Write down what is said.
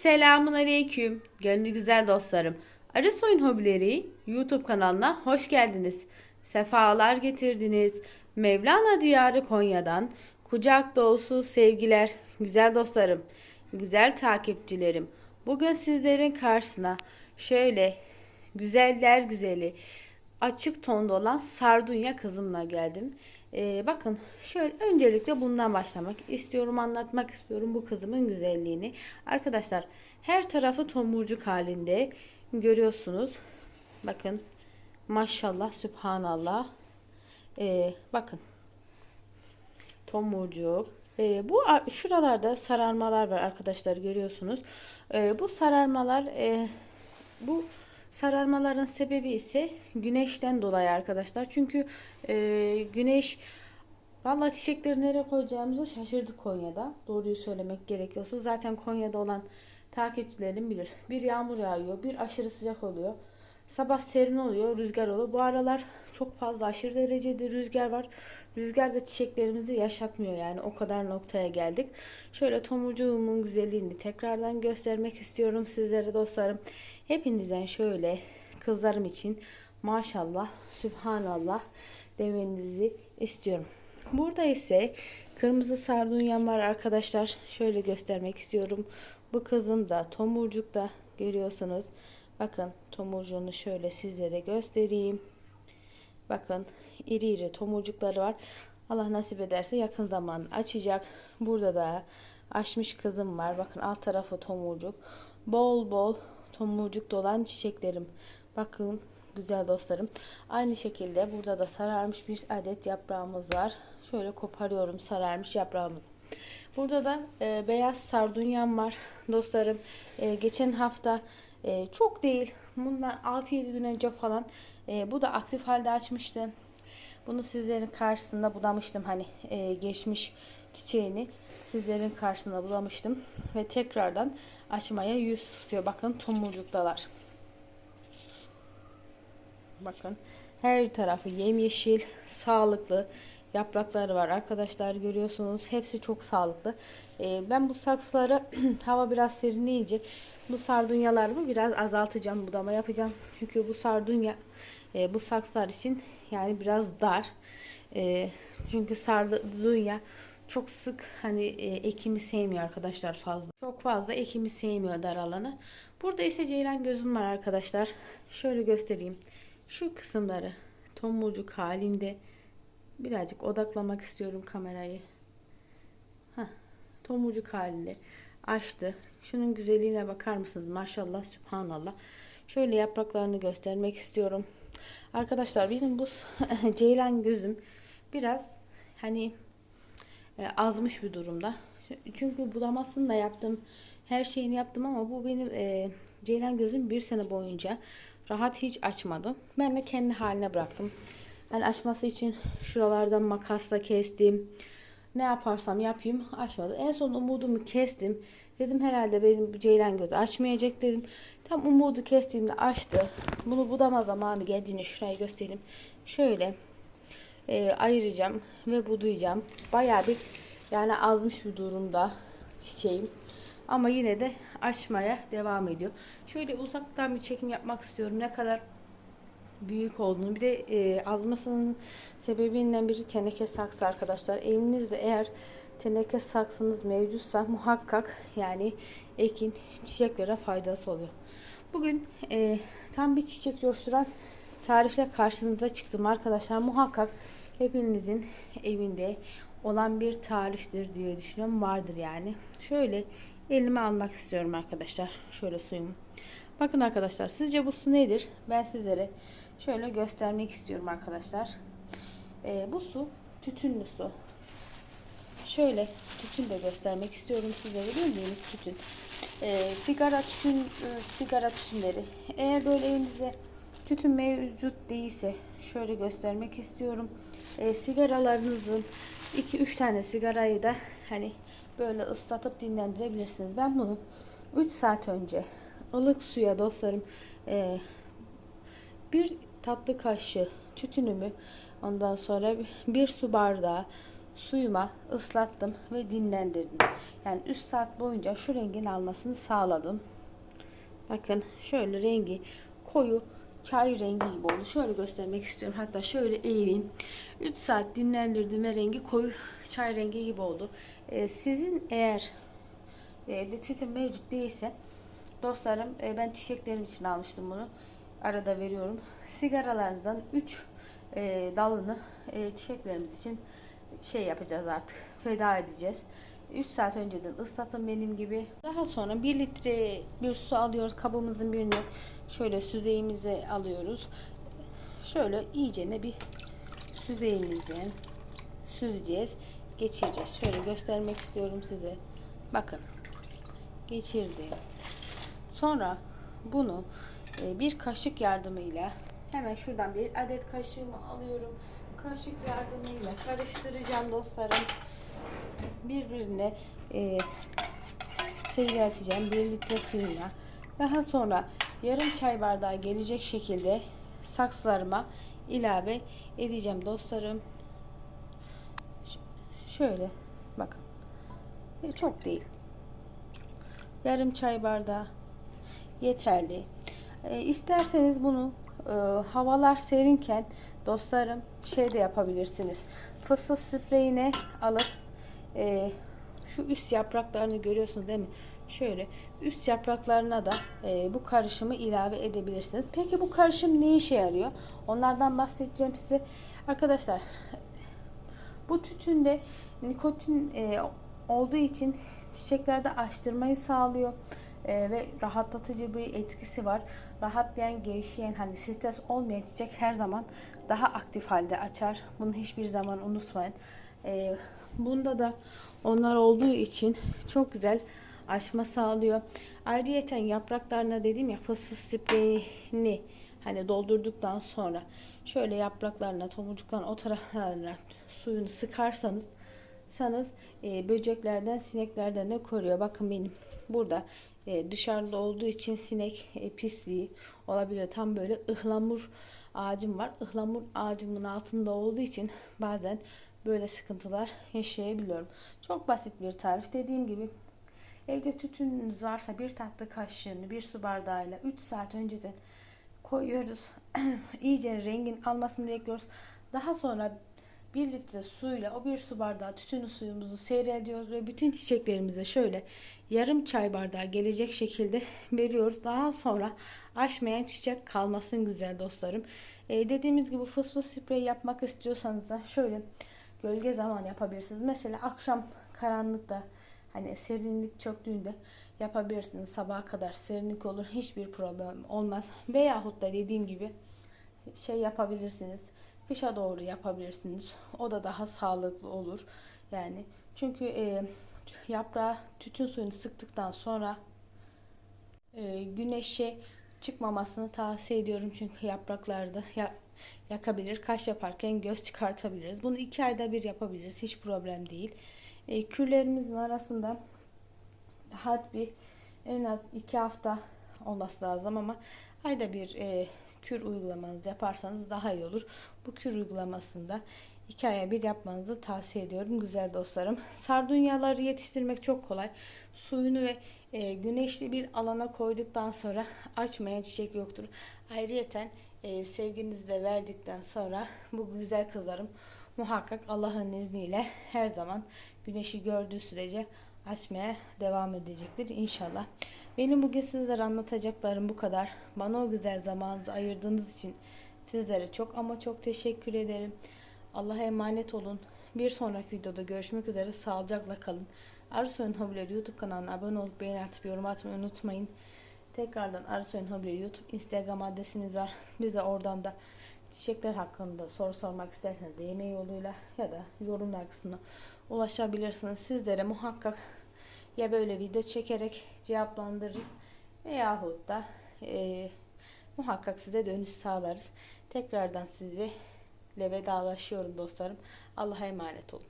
Selamun Aleyküm, gönlü güzel dostlarım. Arı Soyun Hobileri YouTube kanalına hoş geldiniz. Sefalar getirdiniz. Mevlana Diyarı Konya'dan kucak dolusu sevgiler, güzel dostlarım, güzel takipçilerim. Bugün sizlerin karşısına şöyle güzeller güzeli, açık tonda olan sardunya kızımla geldim. Ee, bakın şöyle öncelikle bundan başlamak istiyorum anlatmak istiyorum bu kızımın güzelliğini. Arkadaşlar her tarafı tomurcuk halinde görüyorsunuz. Bakın maşallah sübhanallah. Ee, bakın tomurcuk. Ee, bu ar- şuralarda sararmalar var arkadaşlar görüyorsunuz. Ee, bu sararmalar e, bu sararmaların sebebi ise güneşten dolayı arkadaşlar. Çünkü e, güneş Vallahi çiçekleri nereye koyacağımızı şaşırdık Konya'da. Doğruyu söylemek gerekiyorsa. Zaten Konya'da olan takipçilerim bilir. Bir yağmur yağıyor, bir aşırı sıcak oluyor. Sabah serin oluyor, rüzgar oluyor. Bu aralar çok fazla aşırı derecede rüzgar var. Rüzgar da çiçeklerimizi yaşatmıyor yani o kadar noktaya geldik. Şöyle tomurcuğumun güzelliğini tekrardan göstermek istiyorum sizlere dostlarım. Hepinizden şöyle kızlarım için maşallah, sübhanallah demenizi istiyorum. Burada ise kırmızı sardunyam var arkadaşlar. Şöyle göstermek istiyorum. Bu kızım da tomurcukta görüyorsunuz. Bakın tomurcuğunu şöyle sizlere göstereyim. Bakın iri iri tomurcukları var. Allah nasip ederse yakın zaman açacak. Burada da açmış kızım var. Bakın alt tarafı tomurcuk. Bol bol tomurcuk dolan çiçeklerim. Bakın güzel dostlarım. Aynı şekilde burada da sararmış bir adet yaprağımız var. Şöyle koparıyorum sararmış yaprağımızı. Burada da e, beyaz sardunyam var dostlarım. E, geçen hafta e, çok değil bundan 6-7 gün önce falan e, bu da aktif halde açmıştı. Bunu sizlerin karşısında budamıştım hani e, geçmiş çiçeğini sizlerin karşısında bulamıştım ve tekrardan açmaya yüz tutuyor. Bakın tomurcuktalar. Bakın her tarafı yemyeşil, sağlıklı yaprakları var arkadaşlar görüyorsunuz. Hepsi çok sağlıklı. Ee, ben bu saksıları hava biraz serinleyince bu sardunyalarımı biraz azaltacağım. Budama yapacağım. Çünkü bu sardunya e, bu saksılar için yani biraz dar. E, çünkü sardunya çok sık hani e, ekimi sevmiyor arkadaşlar fazla. Çok fazla ekimi sevmiyor dar alanı. Burada ise ceylan gözüm var arkadaşlar. Şöyle göstereyim. Şu kısımları tomurcuk halinde birazcık odaklamak istiyorum kamerayı. Heh, tomurcuk halinde açtı. Şunun güzelliğine bakar mısınız? Maşallah, sübhanallah. Şöyle yapraklarını göstermek istiyorum. Arkadaşlar benim bu ceylan gözüm biraz hani e, azmış bir durumda. Çünkü budamasını da yaptım. Her şeyini yaptım ama bu benim e, ceylan gözüm bir sene boyunca rahat hiç açmadım. Ben de kendi haline bıraktım. Yani açması için şuralardan makasla kestim. Ne yaparsam yapayım açmadı. En son umudumu kestim. Dedim herhalde benim ceylan gözü açmayacak dedim. Tam umudu kestiğimde açtı. Bunu budama zamanı geldiğini şurayı göstereyim. Şöyle e, ayıracağım ve budayacağım. Bayağı bir yani azmış bir durumda çiçeğim. Ama yine de açmaya devam ediyor. Şöyle uzaktan bir çekim yapmak istiyorum. Ne kadar büyük olduğunu. Bir de e, azmasının sebebinden biri teneke saksı arkadaşlar. Elinizde eğer teneke saksınız mevcutsa muhakkak yani ekin çiçeklere faydası oluyor. Bugün e, tam bir çiçek coşturan tarifle karşınıza çıktım arkadaşlar. Muhakkak hepinizin evinde olan bir tariftir diye düşünüyorum. Vardır yani. Şöyle elime almak istiyorum arkadaşlar. Şöyle suyumu. Bakın arkadaşlar sizce bu su nedir? Ben sizlere şöyle göstermek istiyorum arkadaşlar. Ee, bu su tütünlü su. Şöyle tütün de göstermek istiyorum sizlere bildiğiniz tütün. Ee, sigara tütün e, sigara tütünleri. Eğer böyle elinizde tütün mevcut değilse şöyle göstermek istiyorum. Ee, sigaralarınızın 2-3 tane sigarayı da hani böyle ıslatıp dinlendirebilirsiniz. Ben bunu 3 saat önce ılık suya dostlarım e, bir tatlı kaşığı tütünümü ondan sonra bir su bardağı suyuma ıslattım ve dinlendirdim. Yani 3 saat boyunca şu rengin almasını sağladım. Bakın şöyle rengi koyu çay rengi gibi oldu. Şöyle göstermek istiyorum. Hatta şöyle eğeyim. 3 saat dinlendirdim ve rengi koyu çay rengi gibi oldu. Ee, sizin eğer e, tütün mevcut değilse dostlarım e, ben çiçeklerim için almıştım bunu. Arada veriyorum. Sigaralardan 3 e, dalını e, çiçeklerimiz için şey yapacağız artık. Feda edeceğiz. 3 saat önceden ıslatın benim gibi. Daha sonra 1 litre bir su alıyoruz. Kabımızın birine şöyle süzeyimizi alıyoruz. Şöyle iyicene bir süzeyimizi süzeceğiz. Geçireceğiz. Şöyle göstermek istiyorum size. Bakın. Geçirdim. Sonra bunu bir kaşık yardımıyla hemen şuradan bir adet kaşığımı alıyorum. Kaşık yardımıyla karıştıracağım dostlarım. Birbirine e, seyrelteceğim bir litre suyuna. Daha sonra yarım çay bardağı gelecek şekilde saksılarıma ilave edeceğim dostlarım. Ş- Şöyle bakın. E, Çok değil. Yarım çay bardağı yeterli. E, isterseniz bunu e, havalar serinken dostlarım şey de yapabilirsiniz. Fıstık spreyine alıp e, şu üst yapraklarını görüyorsunuz değil mi? Şöyle üst yapraklarına da e, bu karışımı ilave edebilirsiniz. Peki bu karışım ne işe yarıyor? Onlardan bahsedeceğim size. Arkadaşlar bu tütünde nikotin e, olduğu için çiçeklerde açtırmayı sağlıyor E, ve rahatlatıcı bir etkisi var. Rahatlayan, gevşeyen, hani stres olmayan çiçek her zaman daha aktif halde açar. Bunu hiçbir zaman unutmayın. E, bunda da onlar olduğu için çok güzel açma sağlıyor. Ayrıyeten yapraklarına dediğim ya fıstık spreyini hani doldurduktan sonra şöyle yapraklarına, tomurcuklarına, o taraflarına suyunu sıkarsanız sanız e, böceklerden, sineklerden de koruyor. Bakın benim burada e, dışarıda olduğu için sinek e, pisliği olabiliyor. Tam böyle ıhlamur ağacım var. Ihlamur ağacımın altında olduğu için bazen böyle sıkıntılar yaşayabiliyorum. Çok basit bir tarif. Dediğim gibi evde tütününüz varsa bir tatlı kaşığını bir su bardağıyla 3 saat önceden koyuyoruz. İyice rengin almasını bekliyoruz. Daha sonra 1 litre suyla o bir su bardağı tütün suyumuzu seyrediyoruz ve bütün çiçeklerimize şöyle yarım çay bardağı gelecek şekilde veriyoruz. Daha sonra açmayan çiçek kalmasın güzel dostlarım. Ee, dediğimiz gibi fıs fıs sprey yapmak istiyorsanız da şöyle gölge zaman yapabilirsiniz. Mesela akşam karanlıkta hani serinlik çöktüğünde yapabilirsiniz. Sabaha kadar serinlik olur. Hiçbir problem olmaz. Veyahut da dediğim gibi şey yapabilirsiniz. Kışa doğru yapabilirsiniz. O da daha sağlıklı olur. Yani çünkü e, yaprağı tütün suyunu sıktıktan sonra e, güneşe çıkmamasını tavsiye ediyorum. Çünkü yapraklarda ya, yakabilir. Kaş yaparken göz çıkartabiliriz. Bunu iki ayda bir yapabiliriz. Hiç problem değil. E, kürlerimizin arasında rahat bir en az iki hafta olması lazım ama ayda bir e, kür uygulamanızı yaparsanız daha iyi olur. Bu kür uygulamasında iki aya bir yapmanızı tavsiye ediyorum güzel dostlarım. Sardunyaları yetiştirmek çok kolay. Suyunu ve e, güneşli bir alana koyduktan sonra açmayan çiçek yoktur. Ayrıyeten e, sevginizi de verdikten sonra bu güzel kızlarım muhakkak Allah'ın izniyle her zaman güneşi gördüğü sürece açmaya devam edecektir inşallah. Benim bugün sizlere anlatacaklarım bu kadar. Bana o güzel zamanınızı ayırdığınız için sizlere çok ama çok teşekkür ederim. Allah'a emanet olun. Bir sonraki videoda görüşmek üzere. Sağlıcakla kalın. Arzu'nun Hobileri YouTube kanalına abone olup beğeni atıp yorum atmayı unutmayın. Tekrardan Arzu'nun Hobileri YouTube Instagram adresiniz var. Bize oradan da çiçekler hakkında soru sormak isterseniz DM yoluyla ya da yorumlar kısmına ulaşabilirsiniz. Sizlere muhakkak ya böyle video çekerek cevaplandırırız veyahut da e, muhakkak size dönüş sağlarız. Tekrardan sizi ile vedalaşıyorum dostlarım. Allah'a emanet olun.